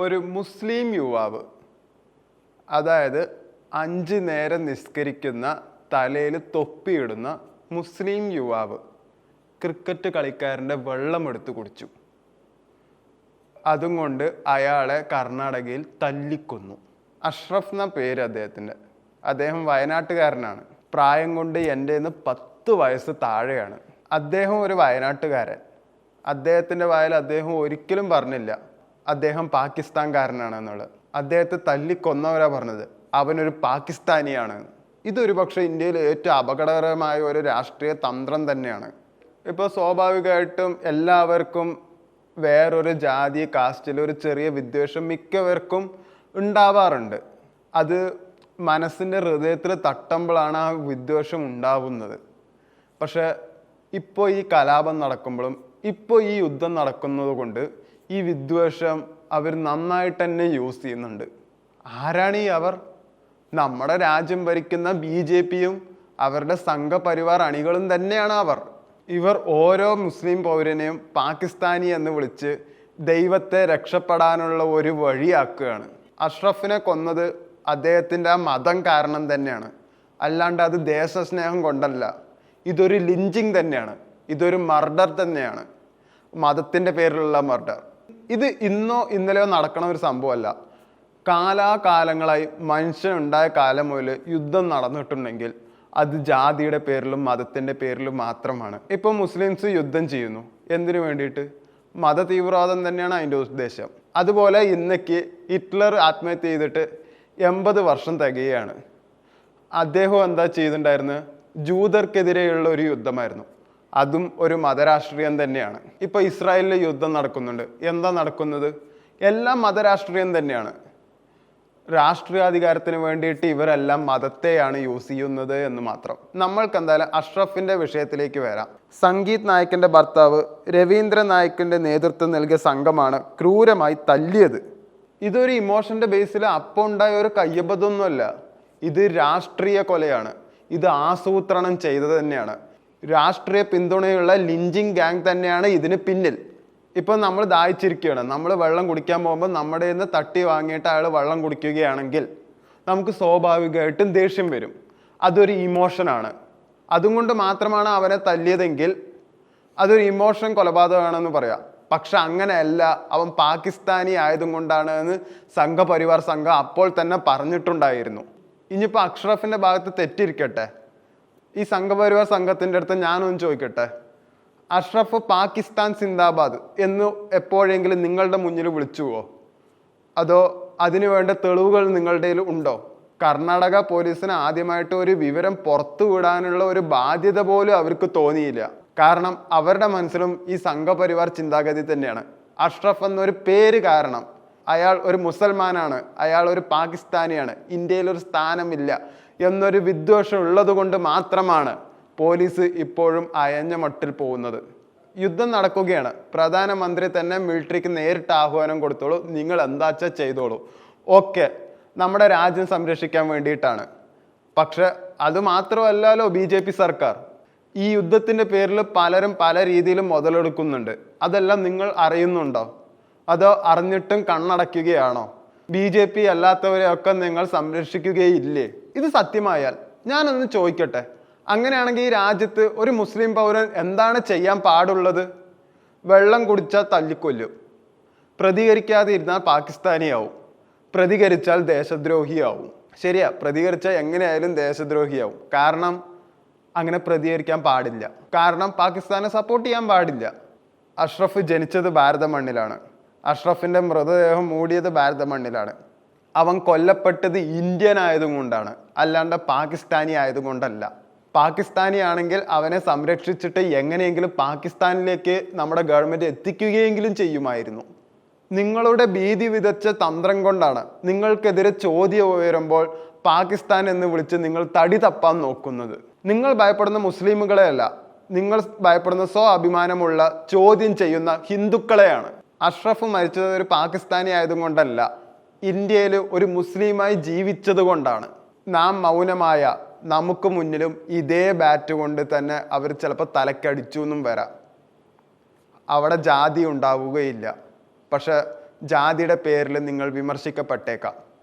ഒരു മുസ്ലിം യുവാവ് അതായത് അഞ്ച് നേരം നിസ്കരിക്കുന്ന തലയിൽ തൊപ്പിയിടുന്ന മുസ്ലിം യുവാവ് ക്രിക്കറ്റ് കളിക്കാരന്റെ വെള്ളം എടുത്തു കുടിച്ചു. അതും കൊണ്ട് അയാളെ കർണാടകയിൽ തല്ലിക്കൊന്നു. അഷ്റഫ് എന്ന പേര് അദ്ദേഹത്തിന്റെ. അദ്ദേഹം വയനാട്ടുകാരനാണ്. പ്രായം കൊണ്ട് എന്റെ നിന്ന് പത്ത് വയസ്സ് താഴെയാണ്. അദ്ദേഹം ഒരു വയനാട്ടുകാരൻ. അദ്ദേഹത്തിന്റെ വായിൽ അദ്ദേഹം ഒരിക്കലും പറഞ്ഞില്ല. അദ്ദേഹം പാകിസ്ഥാൻകാരനാണെന്നുള്ളത്. അദ്ദേഹത്തെ തല്ലിക്കൊന്നവരാ പറഞ്ഞത്. അവനൊരു പാകിസ്ഥാനിയാണ്. ഇതൊരു പക്ഷേ ഇന്ത്യയിൽ ഏറ്റവും അപകടകരമായ ഒരു രാഷ്ട്രീയ തന്ത്രം തന്നെയാണ്. ഇപ്പോൾ സ്വാഭാവികമായിട്ടും എല്ലാവർക്കും വേറൊരു ജാതി കാസ്റ്റിൽ ഒരു ചെറിയ വിദ്വേഷം മിക്കവർക്കും ഉണ്ടാവാറുണ്ട്. അത് മനസ്സിന്റെ ഹൃദയത്തിൽ തട്ടുമ്പോഴാണ് ആ വിദ്വേഷം ഉണ്ടാവുന്നത്. പക്ഷേ ഇപ്പോൾ ഈ കലാപം നടക്കുമ്പോഴും ഇപ്പോൾ ഈ യുദ്ധം നടക്കുന്നത് കൊണ്ട് ഈ വിദ്വേഷം അവർ നന്നായിട്ട് തന്നെ യൂസ് ചെയ്യുന്നുണ്ട്. ആരാണ് ഈ അവർ? നമ്മുടെ രാജ്യം ഭരിക്കുന്ന ബി ജെ പിയും അവരുടെ സംഘപരിവാർ അണികളും തന്നെയാണ് അവർ. ഇവർ ഓരോ മുസ്ലിം പൗരനെയും പാകിസ്ഥാനി എന്ന് വിളിച്ച് ദൈവത്തെ രക്ഷപ്പെടാനുള്ള ഒരു വഴിയാക്കുകയാണ്. അഷ്റഫിനെ കൊന്നത് അദ്ദേഹത്തിന്റെ ആ മതം കാരണം തന്നെയാണ്. അല്ലാണ്ട് അത് ദേശസ്നേഹം കൊണ്ടല്ല. ഇതൊരു ലിഞ്ചിങ് തന്നെയാണ്. ഇതൊരു മർഡർ തന്നെയാണ്. മതത്തിന്റെ പേരിലുള്ള മർഡർ ഇത് ഇന്നോ ഇന്നലെയോ നടക്കണ ഒരു സംഭവമല്ല. കാലാകാലങ്ങളായി മനുഷ്യനുണ്ടായ കാലം മുതൽ യുദ്ധം നടന്നിട്ടുണ്ടെങ്കിൽ അത് ജാതിയുടെ പേരിലും മതത്തിന്റെ പേരിലും മാത്രമാണ്. ഇപ്പോൾ മുസ്ലിംസ് യുദ്ധം ചെയ്യുന്നു. എന്തിനു വേണ്ടിയിട്ട്? മത തീവ്രവാദം തന്നെയാണ് അതിന്റെ ഉദ്ദേശം. അതുപോലെ ഇന്നേക്ക് ഹിറ്റ്ലർ ആത്മഹത്യ ചെയ്തിട്ട് എൺപത് വർഷം തികയാണ് അദ്ദേഹം എന്താ ചെയ്തിട്ടുണ്ടായിരുന്നത്? ജൂതർക്കെതിരെയുള്ള ഒരു യുദ്ധമായിരുന്നു. അതും ഒരു മതരാഷ്ട്രീയം തന്നെയാണ്. ഇപ്പൊ ഇസ്രായേലിൽ യുദ്ധം നടക്കുന്നുണ്ട്. എന്താ നടക്കുന്നത്? എല്ലാം മതരാഷ്ട്രീയം തന്നെയാണ്. രാഷ്ട്രീയാധികാരത്തിന് വേണ്ടിയിട്ട് ഇവരെല്ലാം മതത്തെയാണ് യൂസ് ചെയ്യുന്നത് എന്ന് മാത്രം. നമ്മൾക്ക് എന്തായാലും അഷ്റഫിന്റെ വിഷയത്തിലേക്ക് വരാം. സംഗീത് നായക്കിന്റെ ഭർത്താവ് രവീന്ദ്ര നായക്കിന്റെ നേതൃത്വം നൽകിയ സംഘമാണ് ക്രൂരമായി തല്ലിയത്. ഇതൊരു ഇമോഷന്റെ ബേസിൽ അപ്പോൾ ഉണ്ടായ ഒരു കയ്യബദ്ധമൊന്നുമല്ല ഇത് രാഷ്ട്രീയ കൊലയാണ്. ഇത് ആസൂത്രണം ചെയ്തത് തന്നെയാണ്. രാഷ്ട്രീയ പിന്തുണയുള്ള ലിഞ്ചിങ് ഗാങ് തന്നെയാണ് ഇതിന് പിന്നിൽ. ഇപ്പം നമ്മൾ ദാഹിച്ചിരിക്കുകയാണ്. നമ്മൾ വെള്ളം കുടിക്കാൻ പോകുമ്പോൾ നമ്മുടെ നിന്ന് തട്ടി വാങ്ങിയിട്ട് അയാൾ വെള്ളം കുടിക്കുകയാണെങ്കിൽ നമുക്ക് സ്വാഭാവികമായിട്ടും ദേഷ്യം വരും. അതൊരു ഇമോഷനാണ് അതുകൊണ്ട് മാത്രമാണ് അവനെ തല്ലിയതെങ്കിൽ അതൊരു ഇമോഷൻ കൊലപാതകമാണെന്ന് പറയാം. പക്ഷെ അങ്ങനെയല്ല. അവൻ പാകിസ്ഥാനി ആയതും കൊണ്ടാണ് എന്ന് സംഘപരിവാർ സംഘം അപ്പോൾ തന്നെ പറഞ്ഞിട്ടുണ്ടായിരുന്നു. ഇനിയിപ്പോൾ അഷ്റഫിന്റെ ഭാഗത്ത് തെറ്റിരിക്കട്ടെ. ഈ സംഘപരിവാർ സംഘത്തിന്റെ അടുത്ത് ഞാനൊന്ന് ചോദിക്കട്ടെ? അഷ്റഫ് പാകിസ്ഥാൻ സിന്ദാബാദ് എന്ന് എപ്പോഴെങ്കിലും നിങ്ങളുടെ മുന്നിൽ വിളിച്ചുവോ? അതോ അതിനു വേണ്ട തെളിവുകൾ നിങ്ങളുടെ ഉണ്ടോ? കർണാടക പോലീസിന് ആദ്യമായിട്ട് ഒരു വിവരം പുറത്തുവിടാനുള്ള ഒരു ബാധ്യത പോലും അവർക്ക് തോന്നിയില്ല. കാരണം അവരുടെ മനസ്സിലും ഈ സംഘപരിവാർ ചിന്താഗതി തന്നെയാണ്. അഷ്റഫ് എന്നൊരു പേര് കാരണം അയാൾ ഒരു മുസൽമാനാണ് അയാൾ ഒരു പാകിസ്ഥാനിയാണ് ഇന്ത്യയിൽ ഒരു സ്ഥാനമില്ല എന്നൊരു വിദ്വേഷം ഉള്ളതുകൊണ്ട് മാത്രമാണ് പോലീസ് ഇപ്പോഴും അയഞ്ഞ മട്ടിൽ പോകുന്നത്. യുദ്ധം നടക്കുകയാണ്. പ്രധാനമന്ത്രി തന്നെ മിലിറ്ററിക്ക് നേരിട്ട് ആഹ്വാനം കൊടുത്തോളൂ. നിങ്ങൾ എന്താച്ചാ ചെയ്തോളൂ. ഓക്കെ നമ്മുടെ രാജ്യം സംരക്ഷിക്കാൻ വേണ്ടിയിട്ടാണ്. പക്ഷെ അത് മാത്രമല്ലല്ലോ ബി ജെ പി സർക്കാർ. ഈ യുദ്ധത്തിന്റെ പേരിൽ പലരും പല രീതിയിലും മുതലെടുക്കുന്നുണ്ട്. അതെല്ലാം നിങ്ങൾ അറിയുന്നുണ്ടോ? അതോ അറിഞ്ഞിട്ടും കണ്ണടയ്ക്കുകയാണോ? ബി ജെ പി അല്ലാത്തവരെയൊക്കെ നിങ്ങൾ സംരക്ഷിക്കുകയില്ലേ? ഇത് സത്യമായാൽ ഞാനൊന്ന് ചോദിക്കട്ടെ. അങ്ങനെയാണെങ്കിൽ ഈ രാജ്യത്ത് ഒരു മുസ്ലിം പൗരൻ എന്താണ് ചെയ്യാൻ പാടുള്ളത്? വെള്ളം കുടിച്ചാൽ തല്ലിക്കൊല്ലും. പ്രതികരിക്കാതെ ഇരുന്നാൽ പാകിസ്ഥാനിയാവും. പ്രതികരിച്ചാൽ ദേശദ്രോഹിയാവും. ശരിയാ പ്രതികരിച്ചാൽ എങ്ങനെയായാലും ദേശദ്രോഹിയാവും. കാരണം അങ്ങനെ പ്രതികരിക്കാൻ പാടില്ല. കാരണം പാകിസ്ഥാനെ സപ്പോർട്ട് ചെയ്യാൻ പാടില്ല. അഷ്റഫ് ജനിച്ചത് ഭാരത മണ്ണിലാണ് അഷ്റഫിന്റെ മൃതദേഹം മൂടിയത് ഭാരത മണ്ണിലാണ് അവൻ കൊല്ലപ്പെട്ടത് ഇന്ത്യൻ ആയതുകൊണ്ടാണ് അല്ലാണ്ട് പാകിസ്ഥാനി ആയതുകൊണ്ടല്ല. പാകിസ്ഥാനി ആണെങ്കിൽ അവനെ സംരക്ഷിച്ചിട്ട് എങ്ങനെയെങ്കിലും പാകിസ്ഥാനിലേക്ക് നമ്മുടെ ഗവൺമെന്റ് എത്തിക്കുകയെങ്കിലും ചെയ്യുമായിരുന്നു. നിങ്ങളുടെ ഭീതി വിതച്ച തന്ത്രം കൊണ്ടാണ് നിങ്ങൾക്കെതിരെ ചോദ്യം ഉയരുമ്പോൾ പാകിസ്ഥാൻ എന്ന് വിളിച്ച് നിങ്ങൾ തടി തപ്പാൻ നോക്കുന്നത്. നിങ്ങൾ ഭയപ്പെടുന്ന മുസ്ലിമുകളെയല്ല നിങ്ങൾ ഭയപ്പെടുന്ന സ്വ അഭിമാനമുള്ള ചോദ്യം ചെയ്യുന്ന ഹിന്ദുക്കളെയാണ്. അഷ്റഫ് മരിച്ചത് ഒരു പാകിസ്ഥാനി ആയതുകൊണ്ടല്ല. ഇന്ത്യയിൽ ഒരു മുസ്ലിമായി ജീവിച്ചത് കൊണ്ടാണ് നാം മൗനമായ നമുക്ക് മുന്നിലും ഇതേ ബാറ്റ് കൊണ്ട് തന്നെ അവർ ചിലപ്പോൾ തലക്കടിച്ചു എന്നും വരാം. അവിടെ ജാതി ഉണ്ടാവുകയില്ല. പക്ഷെ ജാതിയുടെ പേരിൽ നിങ്ങൾ വിമർശിക്കപ്പെട്ടേക്കാം.